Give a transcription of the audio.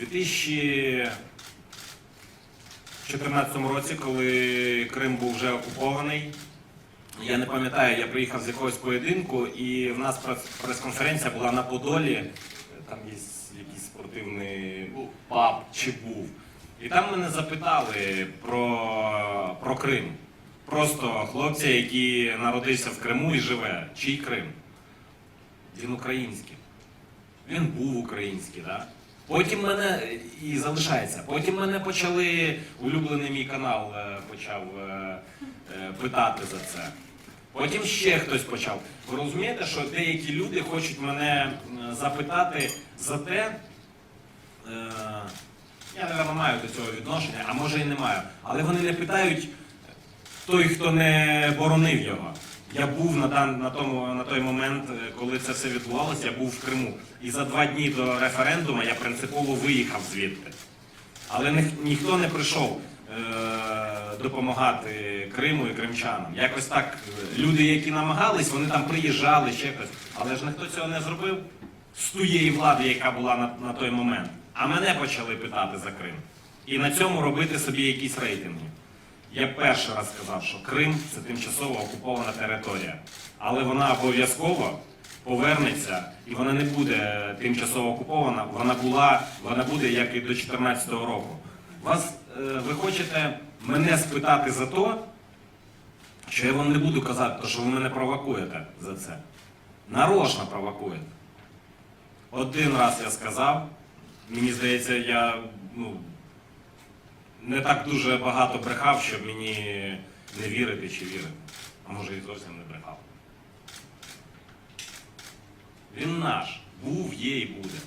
2014 році, коли Крим був вже окупований, я не пам'ятаю, я приїхав з якогось поєдинку, і в нас прес- прес-конференція була на Подолі. Там є якийсь спортивний паб чи був. І там мене запитали про, про Крим. Просто хлопця, який народився в Криму і живе. Чий Крим? Він український. Він був український, так? Потім мене і залишається. Потім мене почали, улюблений мій канал е, почав е, е, питати за це. Потім ще хтось почав. Ви розумієте, що деякі люди хочуть мене запитати за те, я не маю до цього відношення, а може і не маю. Але вони не питають той, хто не боронив його. Я був на, дан, на, тому, на той момент, е, коли це все відбувалося, я був в Криму. І за два дні до референдуму я принципово виїхав звідти. Але ні, ніхто не прийшов е, допомагати Криму і кримчанам. Якось так е, люди, які намагались, вони там приїжджали ще хтось. Але ж ніхто цього не зробив з тієї влади, яка була на, на той момент. А мене почали питати за Крим. І на цьому робити собі якісь рейтинги. Я перший раз сказав, що Крим це тимчасово окупована територія, але вона обов'язково повернеться і вона не буде тимчасово окупована. Вона була, вона буде як і до 2014 року. Вас е, ви хочете мене спитати за то, що я вам не буду казати, то що ви мене провокуєте за це. Нарочно провокуєте. Один раз я сказав, мені здається, я ну, не так дуже багато брехав, щоб мені не вірити чи вірити. А може і зовсім не брехав. Він наш. Був, є і буде.